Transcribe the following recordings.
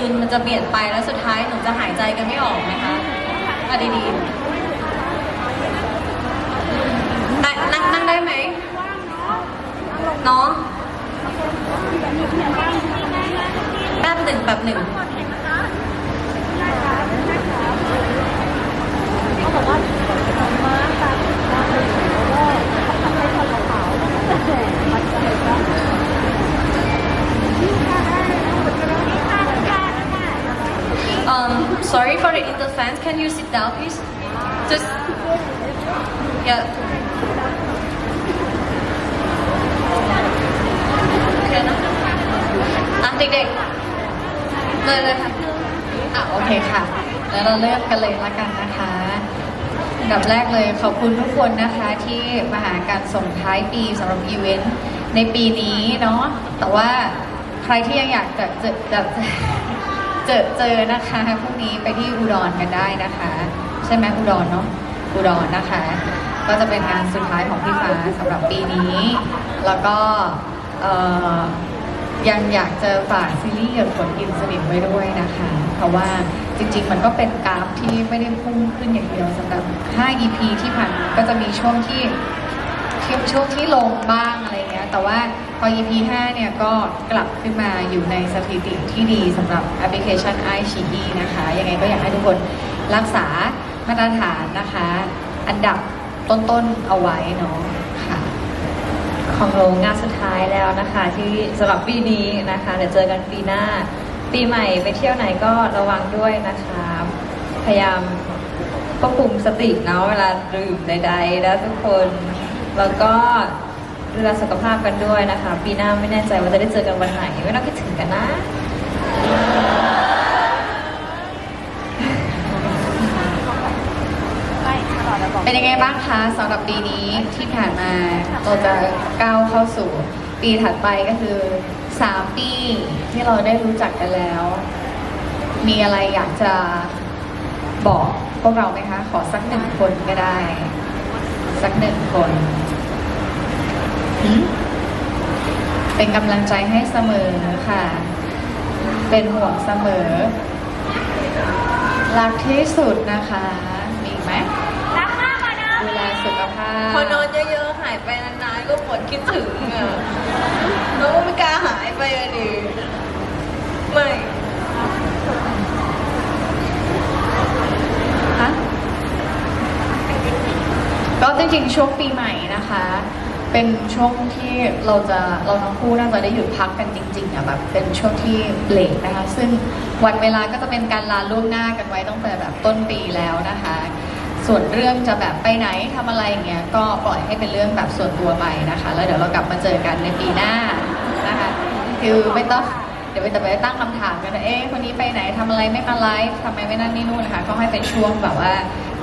ยืนมันจะเบี่ยดไปแล้วสุดท้ายหนูจะหายใจกันไม่ออกไหมคะอะดีๆนั่งนั่งนั่งได้ไหมเนาะแป๊บหนึ่งแป๊บหนึ่ง Um, sorry for the interference. Can you sit down, please? Just yeah. โอเคนะอะเด็กๆเลยเลยค่ะอะโอเคค่ะ แล้วเราเริ่มกันเลยละกันนะคะอันดับแรกเลยขอบคุณทุกคนนะคะที่มาหาการส่งท้ายปีสำหรับอีเวนต์ในปีนี้เนาะแต่ว่าใครที่ยังอยากจะจอจะ จอเจอนะคะพรุ่งนี้ไปที่อุดรกันได้นะคะ ใช่ไหมอุดรเนาะอุดรนะคะ ก็จะเป็นงานสุดท้ายของพี่ฟ้าสำหรับปีนี้ แล้วก็ยังอยากจะฝากซีรีส์หยดฝนกินสนิมไว้ด้วยนะคะ เพราะว่าจริงๆ มันก็เป็นกราฟที่ไม่ได้พุ่งขึ้นอย่างเดียวสำหรับ 5 EP ที่ผ่านก็จะมีช่วงที่ช่วงช่วงที่ลงบ้างอะไรเงี้ยแต่ว่า พอ EP 5 เนี่ยก็กลับขึ้นมาอยู่ในสถิติที่ดีสำหรับแอปพลิเคชัน i อ e นะคะ ยังไงก็อยากให้ทุกคนรักษามาตรฐานนะคะ อันดับต้นๆเอาไว้เนาะค่ะ ของโรงงานสุดท้ายแล้วนะคะ ที่สำหรับปีนี้นะคะ เดี๋ยวเจอกันปีหน้า ปีใหม่ไปเที่ยวไหนก็ระวังด้วยนะคะ พยายามควบคุมสติเนาะเวลาดื่มใดๆนะทุกคนแล้วก็ ดูแลสุขภาพกันด้วยนะคะ ปีหน้าไม่แน่ใจว่าจะได้เจอกันวันไหนไม่ต้องคิดถึงกันนะเป็นยังไงบ้างคะสำหรับปีนี้ที่ผ่านมาเราจะก้าวเข้าสู่ ปีถัดไปก็คือ 3 ปีที่เราได้รู้จักกันแล้ว มีอะไรอยากจะบอกพวกเราไหมคะ ขอสักหนึ่งคนก็ได้ สักหนึ่งคน เป็นกำลังใจให้เสมอค่ะ เป็นห่วงเสมอ รักที่สุดนะคะ มีอีกไหมดูแลสุขภาพพอนอนเยอะๆ หายไปนานๆ ก็ปวดคิดถึงอะน้องก็ไม่กล้าหายไปอะดิไม่ฮะก็จริงๆช่วงปีใหม่นะคะ เป็นช่วงที่เราจะเราทั้งคู่น่าจะได้หยุดพักกันจริงๆอะแบบเป็นช่วงที่เบรกนะคะ ซึ่งวันเวลาก็จะเป็นการลาล่วงหน้ากันไว้ตั้งแต่แบบต้นปีแล้วนะคะ ส่วนเรื่องจะแบบไปไหนทำอะไรอย่างเงี้ยก็ปล่อยให้เป็นเรื่องแบบส่วนตัวไปนะคะ แล้วเดี๋ยวเรากลับมาเจอกันในปีหน้านะคะ คือไม่ต้องเดี๋ยวไปแต่ไปตั้งคำถามกันนะเอ๊ะคนนี้ไปไหนทำอะไรไม่มาไลฟ์ทำไมไม่นั่นนี่นู่นนะคะก็ให้เป็นช่วงแบบว่า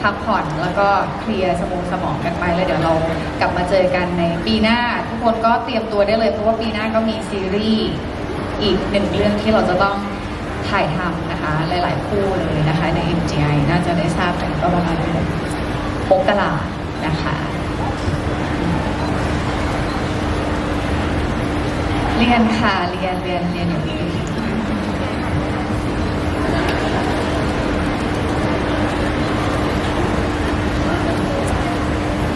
พักผ่อนแล้วก็เคลียร์สมองสมองกันไปแล้วเดี๋ยวเรากลับมาเจอกันในปีหน้า ทุกคนก็เตรียมตัวได้เลย เพราะว่าปีหน้าก็มีซีรีส์อีกหนึ่งเรื่องที่เราจะต้องถ่ายทำนะคะ หลาย ๆ คู่เลยนะคะ ใน MGI น่าจะได้ทราบกันก็ประมาณมกรานะคะเรียนค่ะเรียนเรียนเรียนอยู่นี่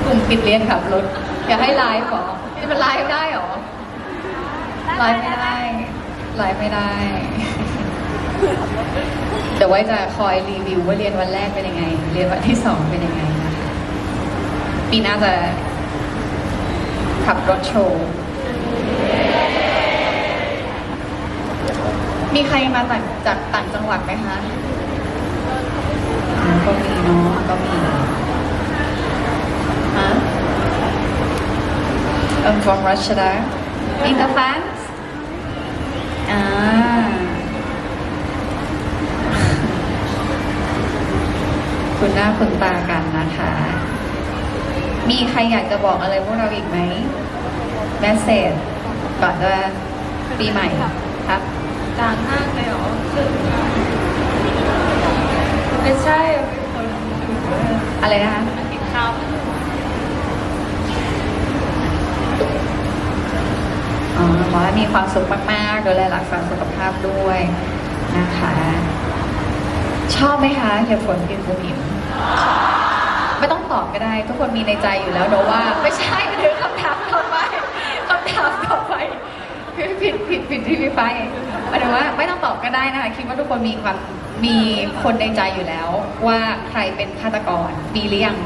กลุ่ม ปิดเรียนขับรถ อยากให้ไลฟ์หรอมันไลฟ์ได้หรอ ไลฟ์ไม่ได้ ไลฟ์ไม่ได้ เดี๋ยวไว้จะคอยรีวิวว่าเรียนวันแรกเป็นยังไง เรียนวันที่สองเป็นยังไงนะคะปีหน้าจะขับรถโชว์ มีใครมาต่างจากต่างจังหวัดไหมคะ ก็มีเนาะก็มีฮะ I'm from Russia in the fans อ่าคุณหน้าคุณตากันนะคะ มีใครอยากจะบอกอะไรพวกเราอีกไหมแมสเซจก่อนจะปีใหม่ครับกลางห้างเลยเหรอไม่ใช่เป็นคนอะไรนะคะติดข้าว อ๋อ ขอให้มีความสุขมากๆดูแลรักษาสุขภาพด้วยนะคะ ชอบไหมคะเหตุผลกินปูหิมไม่ต้องตอบก็ได้ ทุกคนมีในใจอยู่แล้วเนอะว่า ไม่ใช่หรือคำถามต่อไปคำถามต่อไปผิดผิดผิดผิดที่พี่ไปหมายถึงว่าไม่ต้องตอบก็ได้นะคะคิดว่าทุกคนมีความมีคนในใจอยู่แล้ว ว่าใครเป็นฆาตกรมีหรือยัง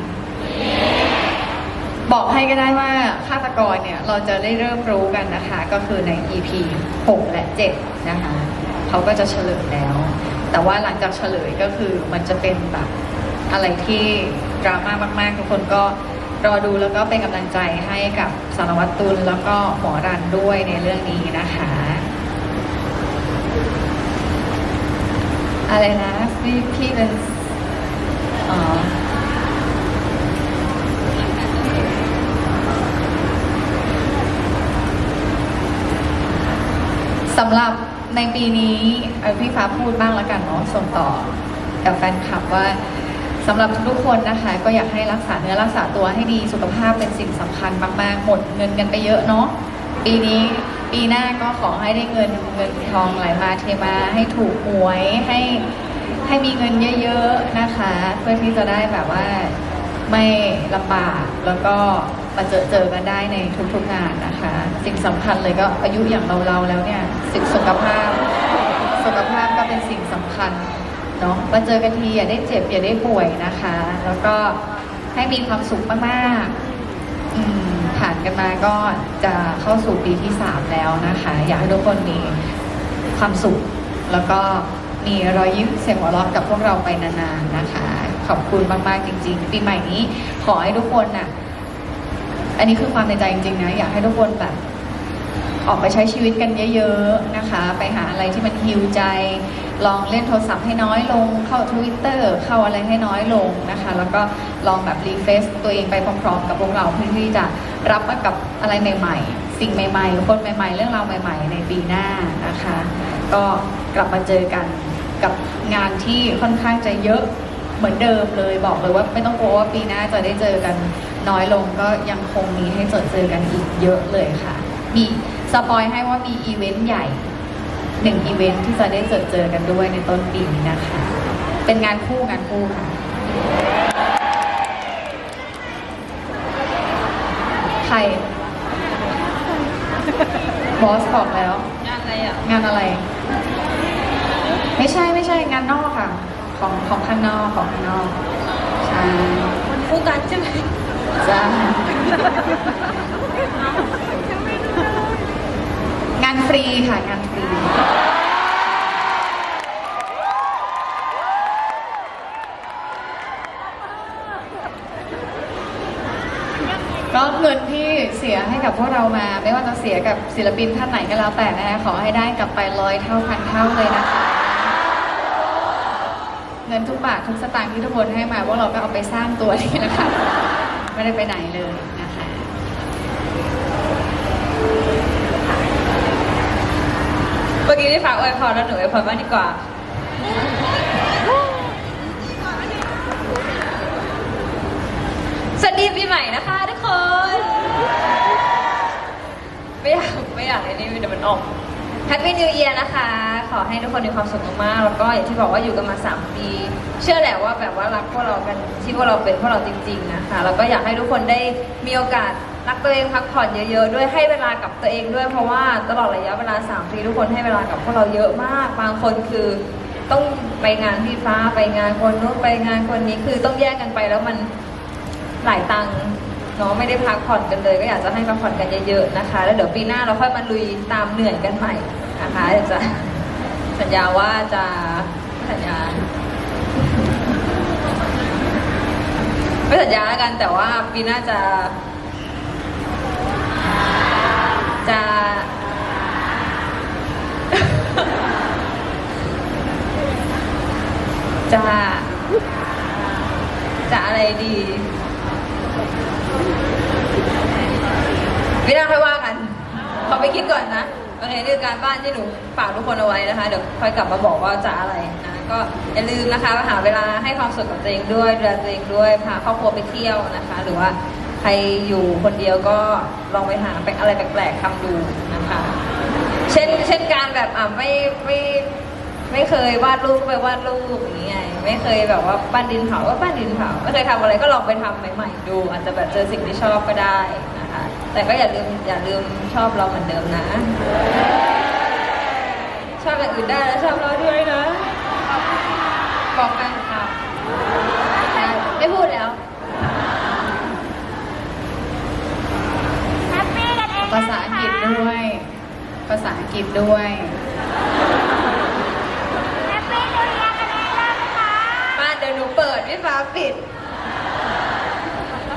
บอกให้ก็ได้ว่าฆาตกรเนี่ยเราจะได้เริ่มรู้กันนะคะ ก็คือใน EP 6 และ 7 นะคะเขาก็จะเฉลยแล้ว แต่ว่าหลังจากเฉลยก็คือมันจะเป็นแบบอะไรที่ดราม่ามาก ๆ ทุกคนก็รอดูแล้วก็เป็นกำลังใจให้กับสารวัตรตุลแล้วก็หมอรันด้วยในเรื่องนี้นะคะ อะไรนะพี่พี่เป็นอ๋อ สำหรับในปีนี้เอ่อพี่ฟ้าพูดบ้างแล้วกันเนาะส่งต่อกับแฟนคลับว่าสำหรับทุกคนนะคะ ก็อยากให้รักษาเนื้อรักษาตัวให้ดีสุขภาพเป็นสิ่งสำคัญมากๆหมดเงินกันไปเยอะเนาะปีนี้ปีหน้าก็ขอให้ได้เงินเงินทองไหลมาเทมาให้ถูกหวยให้ให้มีเงินเยอะๆนะคะ เพื่อที่จะได้แบบว่าไม่ลำบากแล้วก็มาเจอเจอกันได้ในทุกๆงานนะคะ สิ่งสำคัญเลยก็อายุอย่างเราเราๆแล้วเนี่ย สิ่งสุขภาพ สุขภาพก็เป็นสิ่งสำคัญเนาะมาเจอกันทีอย่าได้เจ็บอย่าได้ป่วยนะคะ แล้วก็ให้มีความสุขมากๆอืมผ่านกันมาก็จะเข้าสู่ปีที่3แล้วนะคะ อยากให้ทุกคนมีความสุข แล้วก็มีรอยยิ้มเสียงหัวเราะกับพวกเราไปนานๆนะคะ ขอบคุณมากๆจริง ๆ ปีใหม่นี้ขอให้ทุกคนน่ะ อันนี้คือความในใจจริงๆนะ อยากให้ทุกคนแบบ ออกไปใช้ชีวิตกันเยอะๆนะคะ ไปหาอะไรที่มันฮิวใจ ลองเล่นโทรศัพท์ให้น้อยลง เข้า Twitter เข้าอะไรให้น้อยลงนะคะ แล้วก็ลองแบบรีเฟซตัวเองไปพร้อมๆกับพวกเราเพื่อที่จะรับกับอะไรใหม่ๆ สิ่งใหม่ๆ คนใหม่ๆ เรื่องราวใหม่ ๆ ในปีหน้านะคะ ก็กลับมาเจอกันกับงานที่ค่อนข้างจะเยอะเหมือนเดิมเลยบอกเลยว่าไม่ต้องกลัวว่าปีหน้าจะได้เจอกันน้อยลงก็ยังคงมีให้เจอเจอกันอีกเยอะเลยค่ะ มี สปอยให้ว่ามีอีเวนต์ใหญ่หนึ่งอีเวนต์ที่จะได้เจอเจอกันด้วยในต้นปีนี้นะคะ เป็นงานคู่งานคู่ค่ะใครบอสบอกแล้ว งานอะไรอะ งานอะไร ไม่ใช่ไม่ใช่งานนอกค่ะ ของของข้างนอกของข้างนอกใช่คู่กันใช่ไหมจ้างานฟรีค่ะงานฟรี ก็เงินที่เสียให้กับพวกเรามา ไม่ว่าจะเสียกับศิลปินท่านไหนก็แล้วแต่นะคะขอให้ได้กลับไปร้อยเท่าพันเท่าเลยนะคะ เงินทุกบาททุกสตางค์ที่ทุกคนให้มาพวกเราก็เอาไปสร้างตัวนี่นะคะไม่ได้ไปไหนเลยนะคะ เมื่อกี้ที่ฝากอวยพรแล้วหนูอวยพรบ้างดีกว่า สวัสดีปีใหม่นะคะทุกคน ไม่อยากไม่อยากไอ้นี่เดี๋ยวมันออก Happy New Year นะคะ ขอให้ทุกคนมีความสุขมากๆ แล้วก็อย่างที่บอกว่าอยู่กันมา 3 ปี เชื่อแหละว่าแบบว่ารักพวกเรากันที่พวกเราเป็นพวกเราจริง ๆ นะคะ แล้วก็อยากให้ทุกคนได้มีโอกาส รักตัวเองพักผ่อนเยอะ ๆ ด้วยให้เวลากับตัวเองด้วยเพราะว่าตลอดระยะเวลา3ปีทุกคนให้เวลากับพวกเราเยอะมาก บางคนคือต้องไปงานพี่ฟ้าไปงานคนนู้นไปงานคนนี้คือต้องแยกกันไปแล้วมันหลายตังค์เนาะไม่ได้พักผ่อนกันเลย ก็อยากจะให้พักผ่อนกันเยอะๆนะคะ แล้วเดี๋ยวปีหน้าเราค่อยมาลุยตามเหนื่อยกันใหม่นะคะเดี๋ยวจะสัญญาว่าจะสัญญาไม่สัญญาแล้วกันแต่ว่าปีหน้าจะ จะ จะ จะอะไรดีไม่น่าค่อยว่ากันขอไปคิดก่อนนะโอเคนี่คือการบ้านที่หนูฝากทุกคนเอาไว้นะคะ เดี๋ยวค่อยกลับมาบอกว่าจะอะไรนะก็อย่าลืมนะคะหาเวลาให้ความสุขกับตัวเองด้วยดูแลตัวเองด้วยพาครอบครัวไปเที่ยวนะคะ หรือว่า รอยู่คนเดียวก็ลองไปหาไปอะไรแปลกๆทำดูนะคะ เช่นเช่นการแบบอะไม่ไม่ไม่เคยวาดรูปก็ไปวาดรูปอย่างเงี้ยไม่เคยแบบว่าปั้นดินเผาก็ปั้นดินเผาไม่เคยทำอะไรก็ลองไปทำใหม่ๆดู อาจจะแบบเจอสิ่งที่ชอบก็ได้นะคะแต่ก็อย่าลืมอย่าลืมชอบเราเหมือนเดิมนะ ชอบอย่างอื่นได้แล้วชอบเราด้วยนะ บอกกัน ฤษด้วย ภาษาอังกฤษด้วย มาเดี๋ยวหนูเปิดพี่ฟ้าปิด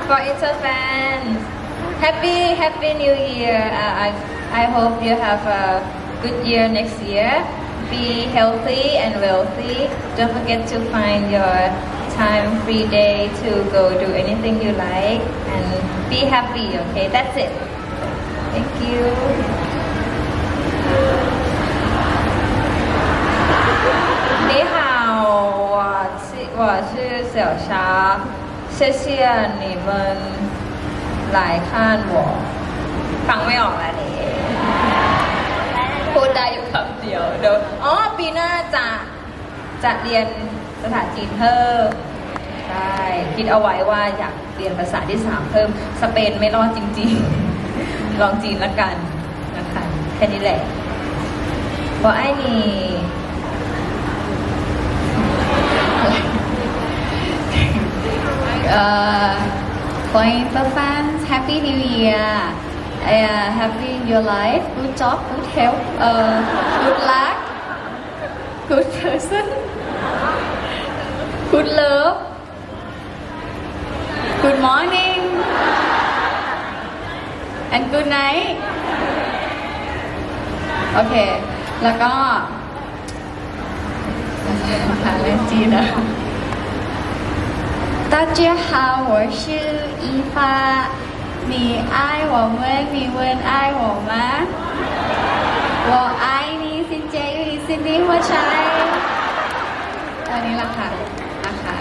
For Inter fans Happy Happy New Year uh, I I hope you have a good year next year Be healthy and wealthy Don't forget to find your time free day to go do anything you like and be happy okay that's it Thank you 你好，我是我是小霞，谢谢你们来看我。ฟังไม่ออกแล้วนี่พูดได้อยู่คำเดียวเดี๋ยวอ๋อ ปีหน้าจะจะเรียนภาษาจีนเพิ่ม ใช่ คิดเอาไว้ว่าอยากเรียนภาษาที่สามเพิ่ม สเปนไม่รอดจริงๆ ลองจีนละกันนะคะแค่นี้แหละบอกไอ้นี่ uh, for Inter fans Happy New Year uh, Happy your life good job good health uh, good luck good person good love good morning and good night โอเค แล้วก็ภาษาเล่นจีนนะ 大家好，我是一发。你爱我们，你们爱我吗？我爱你，新结语，新的หัวใจอันนี้ละค่ะนะคะ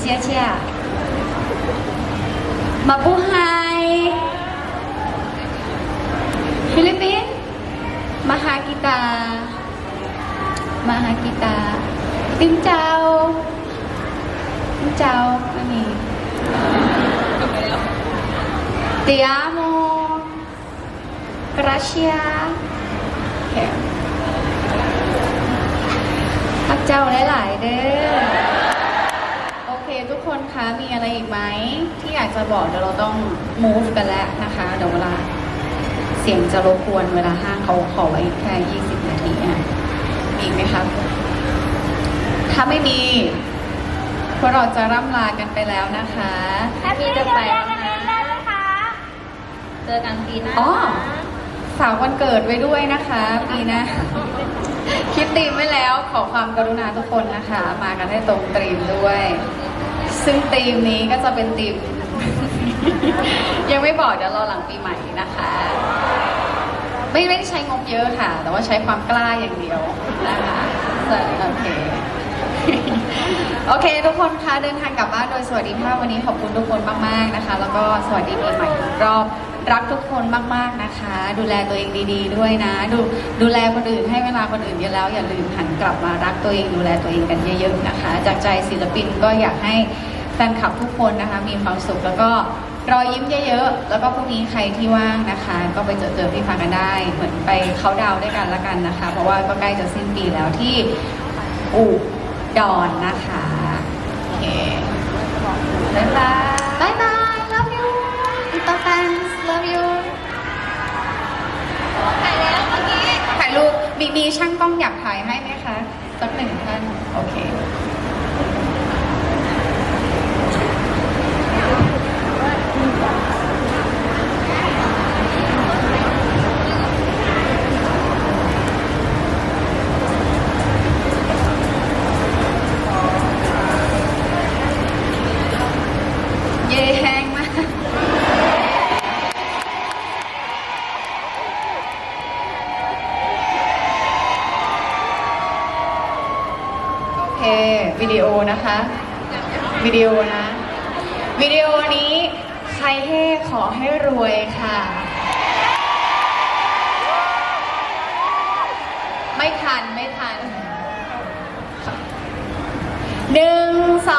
เชียเชียมาบูไฮฟิลิปปินส์มาฮา กิตามาฮากิตาติมเจ้า Xin chào anh nhỉ Ti amo Gracias พักเจ้าหลายๆเด้อโอเคทุกคนคะมีอะไรอีกไหมที่อยากจะบอกเดี๋ยวเราต้อง move กันแล้วนะคะ เดี๋ยวเวลา สียงจะรบกวนเวลาห้างเขาขอไว้แค่ 20 นาทีอะมีอีกไหมครับถ้าไม่มี พวกเราจะร่ำลากันไปแล้วนะคะมีจะไปแล้วนะเจอกันปีหน้าอ๋อฝากวันเกิดไว้ด้วยนะคะปีหน้าคิดตีมไว้แล้วขอความกรุณาทุกคนนะคะ มากันให้ตรงตรีมด้วย ซึ่งตีมนี้ก็จะเป็นตีม ยังไม่บอกเดี๋ยวรอหลังปีใหม่นะคะ ไม่ไม่ได้ใช้งบเยอะค่ะ แต่ว่าใช้ความกล้าอย่างเดียวนะคะเสร็จโอเค โอเค ทุกคนคะเดินทางกลับบ้านโดยสวัสดิภาพวันนี้ขอบคุณทุกคนมากๆนะคะ แล้วก็สวัสดีปีใหม่ทุกรอบรักทุกคนมากๆนะคะ ดูแลตัวเองดีๆ ด้วยนะ ดูดูแลคนอื่นให้เวลาคนอื่นเยอะแล้ว อย่าลืมหันกลับมารักตัวเองดูแลตัวเองกันเยอะ ๆ นะคะ จากใจศิลปินก็อยากให้แฟนคลับทุกคนนะคะมีความสุขแล้วก็ รอยยิ้มเยอะๆ แล้วก็พรุ่งนี้ใครที่ว่างนะคะ ก็ไปเจอเจอพี่ฟังกันได้ เหมือนไปเขาน์ดาวน์ด้วยกันละกันนะคะ เพราะว่าก็ใกล้จะสิ้นปีแล้วที่อุดรนะคะโอเคบ๊ายบายบายบาย love you Inter fans love you ถ่ายแล้วเมื่อกี้ถ่ายรูปมีมีช่างกล้องอยากถ่ายให้ไหมคะสักหนึ่งท่านโอเค นะคะวิดีโอนะวิดีโอนี้ใครให้ขอให้รวยค่ะ ไม่ทันไม่ทันหนึ่งสอง